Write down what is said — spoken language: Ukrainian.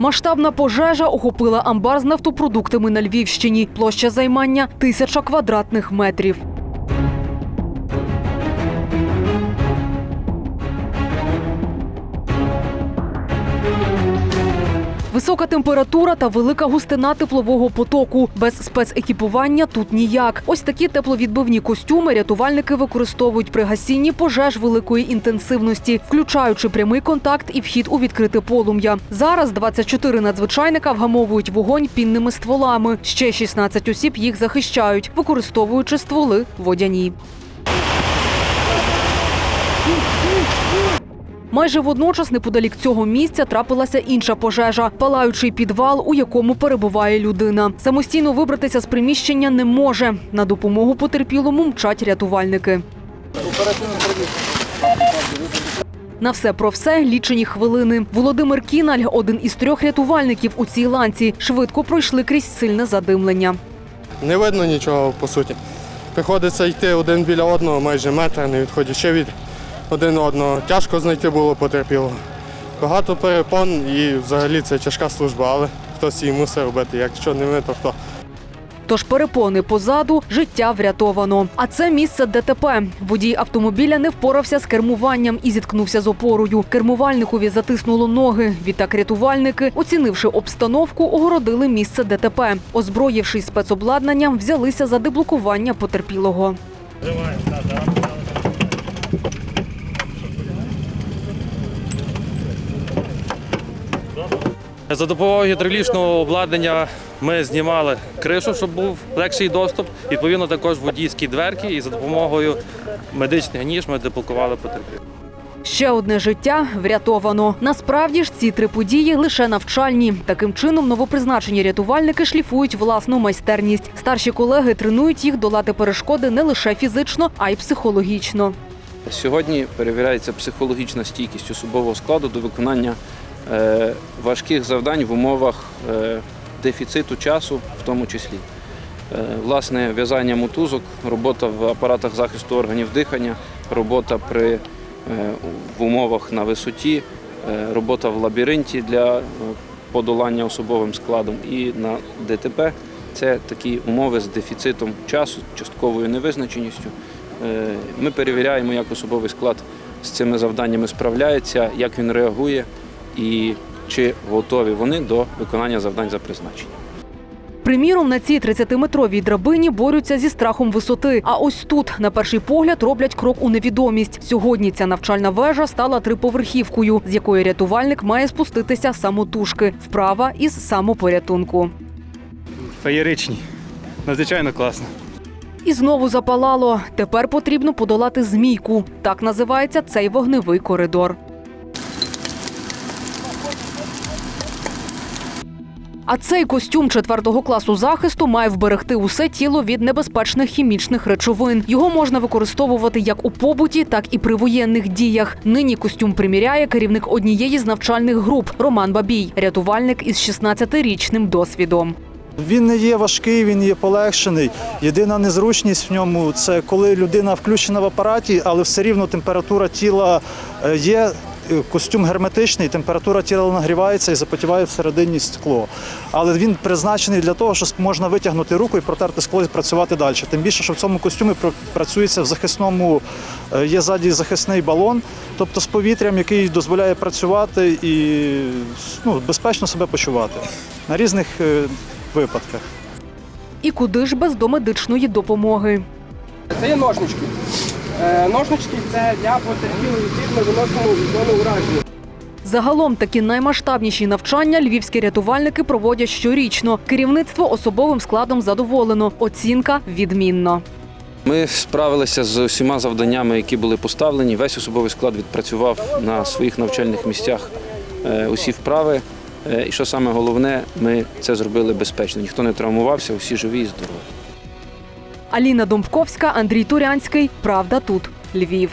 Масштабна пожежа охопила амбар з нафтопродуктами на Львівщині. Площа займання тисяча квадратних метрів. Висока температура та велика густина теплового потоку. Без спецекіпування тут ніяк. Ось такі тепловідбивні костюми рятувальники використовують при гасінні пожеж великої інтенсивності, включаючи прямий контакт і вхід у відкрите полум'я. Зараз 24 надзвичайника вгамовують вогонь пінними стволами. Ще 16 осіб їх захищають, використовуючи стволи водяні. Майже водночас неподалік цього місця трапилася інша пожежа палаючий підвал, у якому перебуває людина. Самостійно вибратися з приміщення не може. На допомогу потерпілому мчать рятувальники. На все про все лічені хвилини. Володимир Кіналь, один із трьох рятувальників у цій ланці, швидко пройшли крізь сильне задимлення. Не видно нічого по суті. Приходиться йти один біля одного, майже метр, не відходячи від один одного. Тяжко знайти було потерпілого. Багато перепон і взагалі це тяжка служба, але хтось її мусить робити. Якщо не ми, то хто? Тож перепони позаду, життя врятовано. А це місце ДТП. Водій автомобіля не впорався з кермуванням і зіткнувся з опорою. Кермувальникові затиснуло ноги. Відтак рятувальники, оцінивши обстановку, огородили місце ДТП. Озброївшись спецобладнанням, взялися за деблокування потерпілого. За допомогою гідравлічного обладнання ми знімали кришу, щоб був легший доступ. Відповідно, також водійські дверки, і за допомогою медичних ніж ми деблокували потерпілих. Ще одне життя врятовано. Насправді ж ці три події лише навчальні. Таким чином новопризначені рятувальники шліфують власну майстерність. Старші колеги тренують їх долати перешкоди не лише фізично, а й психологічно. Сьогодні перевіряється психологічна стійкість особового складу до виконання важких завдань в умовах е, дефіциту часу, в тому числі. Е, Власне, в'язання мотузок, робота в апаратах захисту органів дихання, робота при, е, в умовах на висоті, е, робота в лабіринті для е, подолання особовим складом і на ДТП. Це такі умови з дефіцитом часу, частковою невизначеністю. Е, Ми перевіряємо, як особовий склад з цими завданнями справляється, як він реагує і чи готові вони до виконання завдань за призначенням. Приміром, на цій 30-метровій драбині борються зі страхом висоти. А ось тут, на перший погляд, роблять крок у невідомість. Сьогодні ця навчальна вежа стала триповерхівкою, з якої рятувальник має спуститися самотужки, вправа із самопорятунку. феєричні. Надзвичайно класно. І знову запалало. Тепер потрібно подолати змійку. Так називається цей вогневий коридор. А цей костюм четвертого класу захисту має вберегти усе тіло від небезпечних хімічних речовин. Його можна використовувати як у побуті, так і при воєнних діях. Нині костюм приміряє керівник однієї з навчальних груп Роман Бабій, рятувальник із 16-річним досвідом. Він не є важкий, він є полегшений. Єдина незручність в ньому це коли людина включена в апараті, але все рівно температура тіла е, є. Костюм герметичний, температура тіла нагрівається і запотіває всередині скло. Але він призначений для того, щоб можна витягнути руку і протерти скло і працювати далі. Тим більше, що в цьому костюмі працюється в захисному, е, є ззаді захисний балон, тобто з повітрям, який дозволяє працювати і ну, безпечно себе почувати на різних е, випадках. І куди ж без домедичної допомоги? Це є ножнички. Е, Ножнички це для потерпілих, яких ми виносимо із зони ураження. Загалом такі наймасштабніші навчання львівські рятувальники проводять щорічно. Керівництво особовим складом задоволено. Оцінка відмінно. Ми справилися з усіма завданнями, які були поставлені. Весь особовий склад відпрацював на своїх навчальних місцях е, усі вправи. Е, І що саме головне, ми це зробили безпечно. Ніхто не травмувався, усі живі і здорові. Аліна Домбковська, Андрій Турянський. Правда тут. Львів.